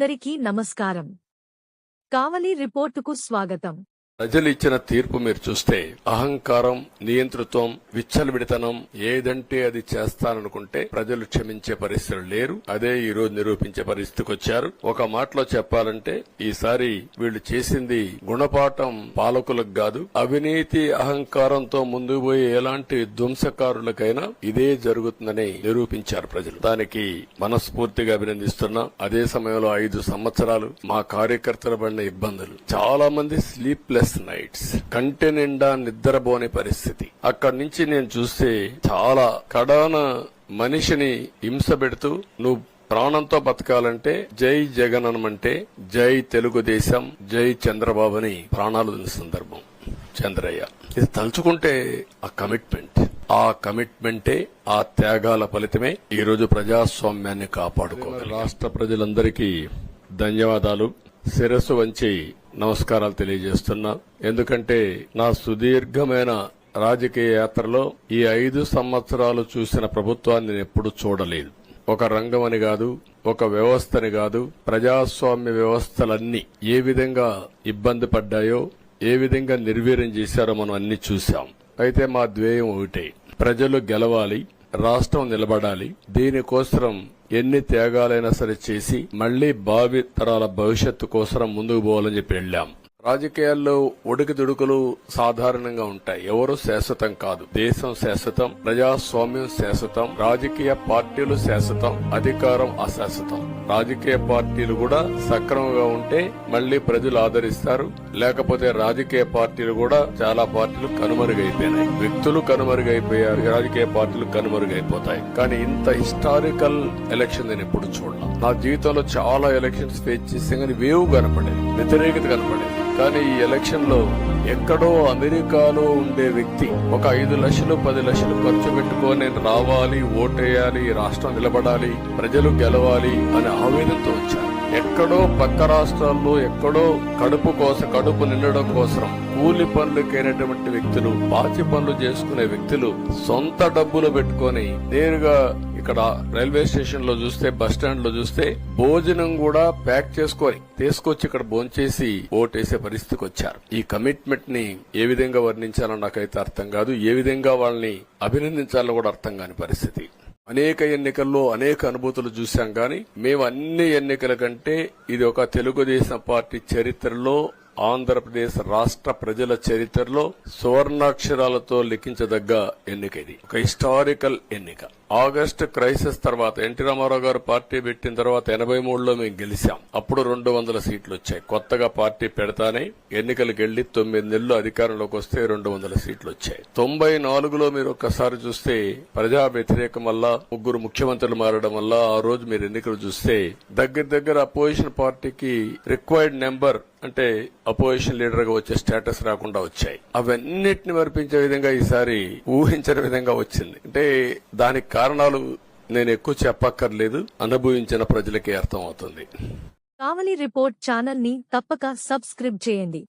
అందరికీ నమస్కారం. కావలి రిపోర్టుకు స్వాగతం. ప్రజలు ఇచ్చిన తీర్పు మీరు చూస్తే అహంకారం నియంతృత్వం విచ్చలవిడితనం ఏదంటే అది చేస్తాననుకుంటే ప్రజలు క్షమించే పరిస్థితులు లేరు. అదే ఈ రోజు నిరూపించే పరిస్థితికి వచ్చారు. ఒక మాటలో చెప్పాలంటే ఈసారి వీళ్ళు చేసింది గుణపాఠం పాలకులకు కాదు. అవినీతి అహంకారంతో ముందుకు పోయే ఎలాంటి ధ్వంసకారులకైనా ఇదే జరుగుతుందని నిరూపించారు ప్రజలు. దానికి మనస్ఫూర్తిగా అభినందిస్తున్నా. అదే సమయంలో ఐదు సంవత్సరాలు మా కార్యకర్తల పడిన ఇబ్బందులు. చాలా మంది స్లీప్లెస్ నైట్స్ కంటి నిండా నిద్రపోని పరిస్థితి. అక్కడి నుంచి నేను చూస్తే చాలా కడాన మనిషిని హింస పెడుతూ నువ్వు ప్రాణంతో బతకాలంటే జై జగన్ అనమంటే జై తెలుగుదేశం జై చంద్రబాబు అని ప్రాణాలు సందర్భం. చంద్రయ్య. ఇది తలుచుకుంటే ఆ కమిట్మెంట్. ఆ కమిట్మెంటే ఆ త్యాగాల ఫలితమే ఈరోజు ప్రజాస్వామ్యాన్ని కాపాడుకో రాష్ట్ర ప్రజలందరికీ ధన్యవాదాలు. శిరస్సు వంచి నమస్కారాలు తెలియజేస్తున్నా. ఎందుకంటే నా సుదీర్ఘమైన రాజకీయ యాత్రలో ఈ ఐదు సంవత్సరాలు చూసిన ప్రభుత్వాన్ని నేను ఎప్పుడు చూడలేదు. ఒక రంగం అని కాదు ఒక వ్యవస్థని కాదు ప్రజాస్వామ్య వ్యవస్థలన్నీ ఏ విధంగా ఇబ్బంది పడ్డాయో ఏ విధంగా నిర్వీర్యం చేశారో మనం అన్ని చూశాం. అయితే మా ధ్యేయం ఒకటే. ప్రజలు గెలవాలి రాష్ట్రం నిలబడాలి దీనికోసం ఎన్ని త్యాగాలైనా సరే చేసి మళ్ళీ భావి తరాల భవిష్యత్తు కోసం ముందుకు పోవాలని చెప్పి వెళ్ళాం. రాజకీయాల్లో ఒడికిదుడుకులు సాధారణంగా ఉంటాయి. ఎవరు శాశ్వతం కాదు. దేశం శాశ్వతం ప్రజాస్వామ్యం శాశ్వతం రాజకీయ పార్టీలు శాశ్వతం అధికారం అశాశ్వతం. రాజకీయ పార్టీలు కూడా సక్రమంగా ఉంటే మళ్ళీ ప్రజలు ఆదరిస్తారు. లేకపోతే రాజకీయ పార్టీలు కూడా చాలా పార్టీలు కనుమరుగైపోయినాయి. వ్యక్తులు కనుమరుగైపోయారు. రాజకీయ పార్టీలు కనుమరుగైపోతాయి. కానీ ఇంత హిస్టారికల్ ఎలక్షన్ నేను ఎప్పుడు చూడలేదు నా జీవితంలో చాలా ఎలక్షన్స్ ఫేస్ చేస్తే కానీ వేవ్ కనపడేది. వ్యతిరేకత కనపడేది. కానీ ఈ ఎలక్షన్లో ఎక్కడో అమెరికాలో ఉండే వ్యక్తి ఒక ఐదు లక్షలు పది లక్షలు ఖర్చు పెట్టుకొని నేను రావాలి ఓటేయాలి రాష్ట్రం నిలబడాలి ప్రజలు గెలవాలి అనే ఆవేదనతో వచ్చారు. ఎక్కడో పక్క రాష్ట్రాల్లో ఎక్కడో కడుపు కోసం కడుపు నిండడం కోసం కూలి పనులకైనటువంటి వ్యక్తులు పాచి పనులు చేసుకునే వ్యక్తులు సొంత డబ్బులు పెట్టుకొని నేరుగా ఇక్కడ రైల్వే స్టేషన్లో చూస్తే బస్ స్టాండ్లో చూస్తే భోజనం కూడా ప్యాక్ చేసుకొని తీసుకొచ్చి ఇక్కడ భోంచేసి ఓటేసే పరిస్థితికి వచ్చారు. ఈ కమిట్మెంట్ని ఏ విధంగా వర్ణించాలో నాకైతే అర్థం కాదు. ఏ విధంగా వాళ్ళని అభినందించాలో కూడా అర్థం కాని పరిస్థితి. అనేక ఎన్నికల్లో అనేక అనుభూతులు చూశాం కానీ మేము అన్ని ఎన్నికల కంటే ఇది ఒక తెలుగుదేశం పార్టీ చరిత్రలో ఆంధ్రప్రదేశ్ రాష్ట్ర ప్రజల చరిత్రలో సువర్ణాక్షరాలతో లిఖించదగ్గ ఎన్నిక ఇది. ఒక హిస్టారికల్ ఎన్నిక. ఆగస్టు క్రైసిస్ తర్వాత ఎన్టీ రామారావు గారు పార్టీ పెట్టిన తర్వాత ఎనభై మూడులో మేము గెలిచాం. అప్పుడు రెండు వందల సీట్లు వచ్చాయి. కొత్తగా పార్టీ పెడతానే ఎన్నికలకు వెళ్ళి తొమ్మిది నెలలు అధికారంలోకి వస్తే రెండు వందల సీట్లు వచ్చాయి. తొంభై నాలుగులో మీరు ఒక్కసారి చూస్తే ప్రజా వ్యతిరేకం వల్ల ముగ్గురు ముఖ్యమంత్రులు మారడం వల్ల ఆ రోజు మీరు ఎన్నికలు చూస్తే దగ్గర దగ్గర అపోజిషన్ పార్టీకి రిక్వైర్డ్ నెంబర్ అంటే అపోజిషన్ లీడర్గా వచ్చే స్టేటస్ రాకుండా వచ్చాయి. అవన్నిటిని మరిపించే విధంగా ఈసారి ఊహించని విధంగా వచ్చింది. అంటే దానికి కారణాలు నేను ఎక్కువ చెప్పక్కర్లేదు. అనుభవించిన ప్రజలకే అర్థం అవుతుంది కావలి రిపోర్ట్ ఛానల్ని తప్పక సబ్స్క్రైబ్ చేయండి.